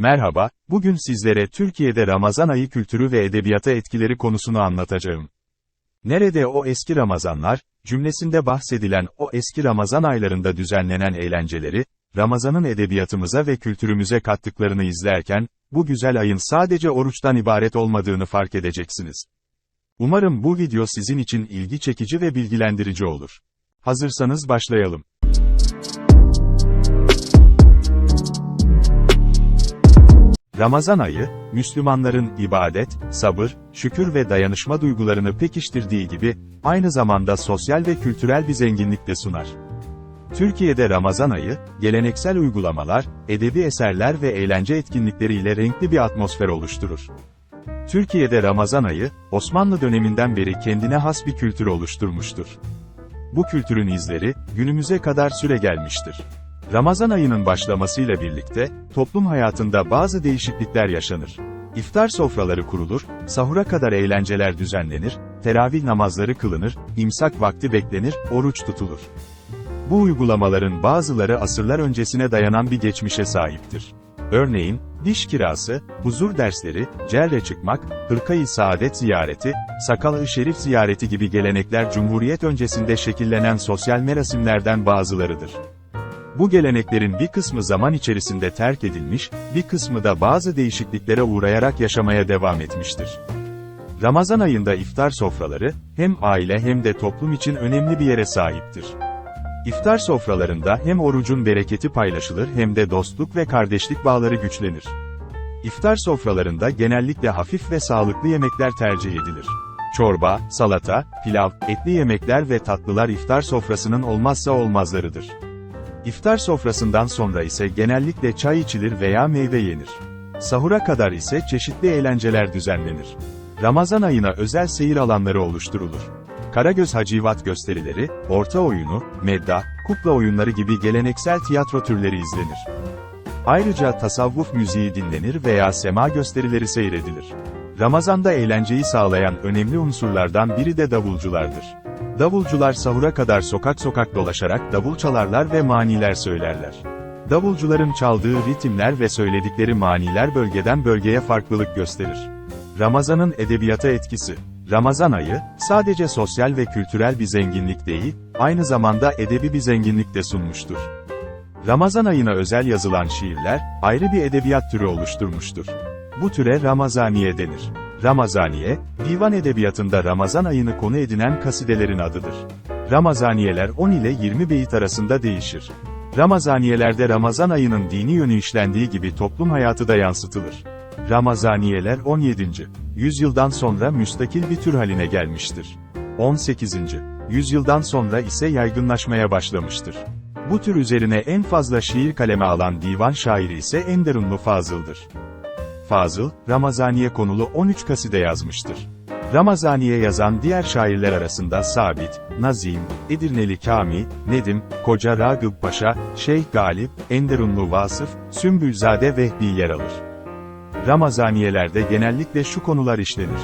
Merhaba, bugün sizlere Türkiye'de Ramazan ayı kültürü ve edebiyata etkileri konusunu anlatacağım. Nerede o eski Ramazanlar, cümlesinde bahsedilen o eski Ramazan aylarında düzenlenen eğlenceleri, Ramazan'ın edebiyatımıza ve kültürümüze kattıklarını izlerken, bu güzel ayın sadece oruçtan ibaret olmadığını fark edeceksiniz. Umarım bu video sizin için ilgi çekici ve bilgilendirici olur. Hazırsanız başlayalım. Ramazan ayı, Müslümanların ibadet, sabır, şükür ve dayanışma duygularını pekiştirdiği gibi, aynı zamanda sosyal ve kültürel bir zenginlik de sunar. Türkiye'de Ramazan ayı, geleneksel uygulamalar, edebi eserler ve eğlence etkinlikleriyle renkli bir atmosfer oluşturur. Türkiye'de Ramazan ayı, Osmanlı döneminden beri kendine has bir kültür oluşturmuştur. Bu kültürün izleri, günümüze kadar süre gelmiştir. Ramazan ayının başlamasıyla birlikte, toplum hayatında bazı değişiklikler yaşanır. İftar sofraları kurulur, sahura kadar eğlenceler düzenlenir, teravih namazları kılınır, imsak vakti beklenir, oruç tutulur. Bu uygulamaların bazıları asırlar öncesine dayanan bir geçmişe sahiptir. Örneğin, diş kirası, huzur dersleri, cerre çıkmak, hırkayı saadet ziyareti, sakal-ı şerif ziyareti gibi gelenekler Cumhuriyet öncesinde şekillenen sosyal merasimlerden bazılarıdır. Bu geleneklerin bir kısmı zaman içerisinde terk edilmiş, bir kısmı da bazı değişikliklere uğrayarak yaşamaya devam etmiştir. Ramazan ayında iftar sofraları, hem aile hem de toplum için önemli bir yere sahiptir. İftar sofralarında hem orucun bereketi paylaşılır hem de dostluk ve kardeşlik bağları güçlenir. İftar sofralarında genellikle hafif ve sağlıklı yemekler tercih edilir. Çorba, salata, pilav, etli yemekler ve tatlılar iftar sofrasının olmazsa olmazlarıdır. İftar sofrasından sonra ise genellikle çay içilir veya meyve yenir. Sahura kadar ise çeşitli eğlenceler düzenlenir. Ramazan ayına özel seyir alanları oluşturulur. Karagöz Hacivat gösterileri, orta oyunu, medda, kukla oyunları gibi geleneksel tiyatro türleri izlenir. Ayrıca tasavvuf müziği dinlenir veya sema gösterileri seyredilir. Ramazanda eğlenceyi sağlayan önemli unsurlardan biri de davulculardır. Davulcular sahura kadar sokak sokak dolaşarak davul çalarlar ve maniler söylerler. Davulcuların çaldığı ritimler ve söyledikleri maniler bölgeden bölgeye farklılık gösterir. Ramazanın edebiyata etkisi Ramazan ayı, sadece sosyal ve kültürel bir zenginlik değil, aynı zamanda edebi bir zenginlik de sunmuştur. Ramazan ayına özel yazılan şiirler, ayrı bir edebiyat türü oluşturmuştur. Bu türe Ramazaniye denir. Ramazaniye, divan edebiyatında Ramazan ayını konu edinen kasidelerin adıdır. Ramazaniyeler 10 ile 20 beyit arasında değişir. Ramazaniyelerde Ramazan ayının dini yönü işlendiği gibi toplum hayatı da yansıtılır. Ramazaniyeler 17. yüzyıldan sonra müstakil bir tür haline gelmiştir. 18. yüzyıldan sonra ise yaygınlaşmaya başlamıştır. Bu tür üzerine en fazla şiir kaleme alan divan şairi ise Enderunlu Fazıl'dır. Fazıl, Ramazaniye konulu 13 kaside yazmıştır. Ramazaniye yazan diğer şairler arasında Sabit, Nazim, Edirneli Kami, Nedim, Koca Ragıp Paşa, Şeyh Galip, Enderunlu Vasıf, Sümbülzade Vehbi yer alır. Ramazaniyelerde genellikle şu konular işlenir.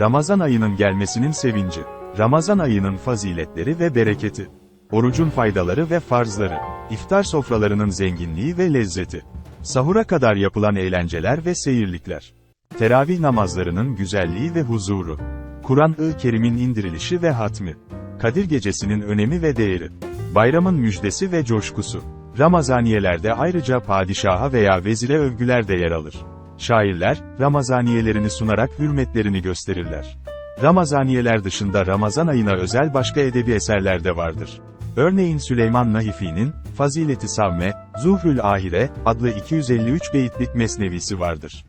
Ramazan ayının gelmesinin sevinci, Ramazan ayının faziletleri ve bereketi, orucun faydaları ve farzları, iftar sofralarının zenginliği ve lezzeti, sahura kadar yapılan eğlenceler ve seyirlikler, teravih namazlarının güzelliği ve huzuru, Kur'an-ı Kerim'in indirilişi ve hatmi, Kadir Gecesi'nin önemi ve değeri, bayramın müjdesi ve coşkusu, Ramazaniyelerde ayrıca padişaha veya vezire övgüler de yer alır. Şairler, Ramazaniyelerini sunarak hürmetlerini gösterirler. Ramazaniyeler dışında Ramazan ayına özel başka edebi eserler de vardır. Örneğin Süleyman Nahifi'nin, Fazileti Savme, Zuhrül Ahire, adlı 253 beyitlik mesnevisi vardır.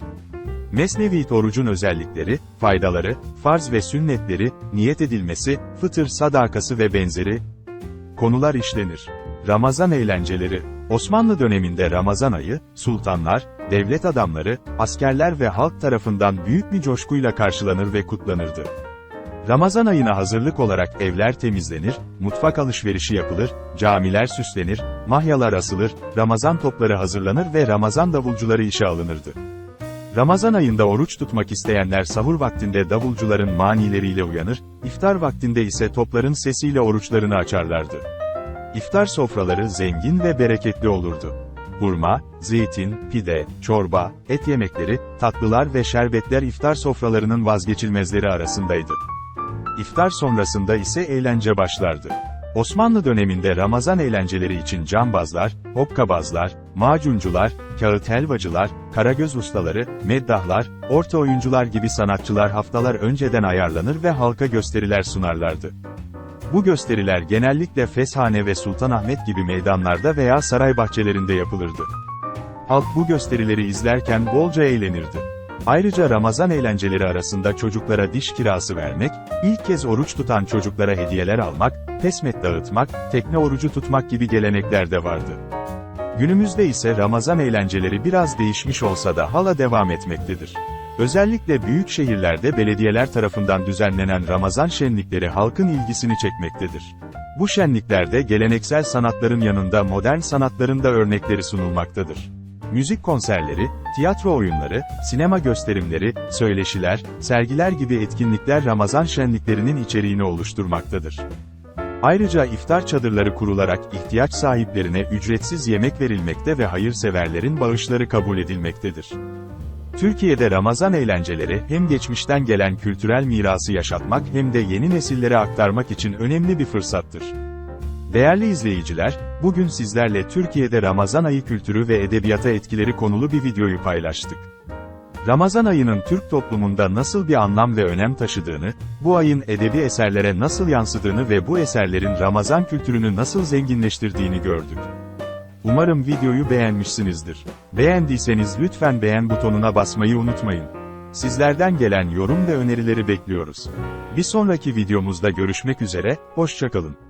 Mesnevi orucun özellikleri, faydaları, farz ve sünnetleri, niyet edilmesi, fıtır sadakası ve benzeri konular işlenir. Ramazan eğlenceleri, Osmanlı döneminde Ramazan ayı, sultanlar, devlet adamları, askerler ve halk tarafından büyük bir coşkuyla karşılanır ve kutlanırdı. Ramazan ayına hazırlık olarak evler temizlenir, mutfak alışverişi yapılır, camiler süslenir, mahyalar asılır, Ramazan topları hazırlanır ve Ramazan davulcuları işe alınırdı. Ramazan ayında oruç tutmak isteyenler sahur vaktinde davulcuların manileriyle uyanır, iftar vaktinde ise topların sesiyle oruçlarını açarlardı. İftar sofraları zengin ve bereketli olurdu. hurma, zeytin, pide, çorba, et yemekleri, tatlılar ve şerbetler iftar sofralarının vazgeçilmezleri arasındaydı. İftar sonrasında ise eğlence başlardı. Osmanlı döneminde Ramazan eğlenceleri için cambazlar, hokkabazlar, macuncular, kağıt helvacılar, karagöz ustaları, meddahlar, orta oyuncular gibi sanatçılar haftalar önceden ayarlanır ve halka gösteriler sunarlardı. Bu gösteriler genellikle Feshane ve Sultanahmet gibi meydanlarda veya saray bahçelerinde yapılırdı. Halk bu gösterileri izlerken bolca eğlenirdi. Ayrıca Ramazan eğlenceleri arasında çocuklara diş kirası vermek, ilk kez oruç tutan çocuklara hediyeler almak, pesmet dağıtmak, tekne orucu tutmak gibi gelenekler de vardı. Günümüzde ise Ramazan eğlenceleri biraz değişmiş olsa da hala devam etmektedir. Özellikle büyük şehirlerde belediyeler tarafından düzenlenen Ramazan şenlikleri halkın ilgisini çekmektedir. Bu şenliklerde geleneksel sanatların yanında modern sanatların da örnekleri sunulmaktadır. Müzik konserleri, tiyatro oyunları, sinema gösterimleri, söyleşiler, sergiler gibi etkinlikler Ramazan şenliklerinin içeriğini oluşturmaktadır. Ayrıca iftar çadırları kurularak ihtiyaç sahiplerine ücretsiz yemek verilmekte ve hayırseverlerin bağışları kabul edilmektedir. Türkiye'de Ramazan eğlenceleri hem geçmişten gelen kültürel mirası yaşatmak hem de yeni nesillere aktarmak için önemli bir fırsattır. Değerli izleyiciler, bugün sizlerle Türkiye'de Ramazan ayı kültürü ve edebiyata etkileri konulu bir videoyu paylaştık. Ramazan ayının Türk toplumunda nasıl bir anlam ve önem taşıdığını, bu ayın edebi eserlere nasıl yansıdığını ve bu eserlerin Ramazan kültürünü nasıl zenginleştirdiğini gördük. Umarım videoyu beğenmişsinizdir. Beğendiyseniz lütfen beğen butonuna basmayı unutmayın. Sizlerden gelen yorum ve önerileri bekliyoruz. Bir sonraki videomuzda görüşmek üzere, hoşçakalın.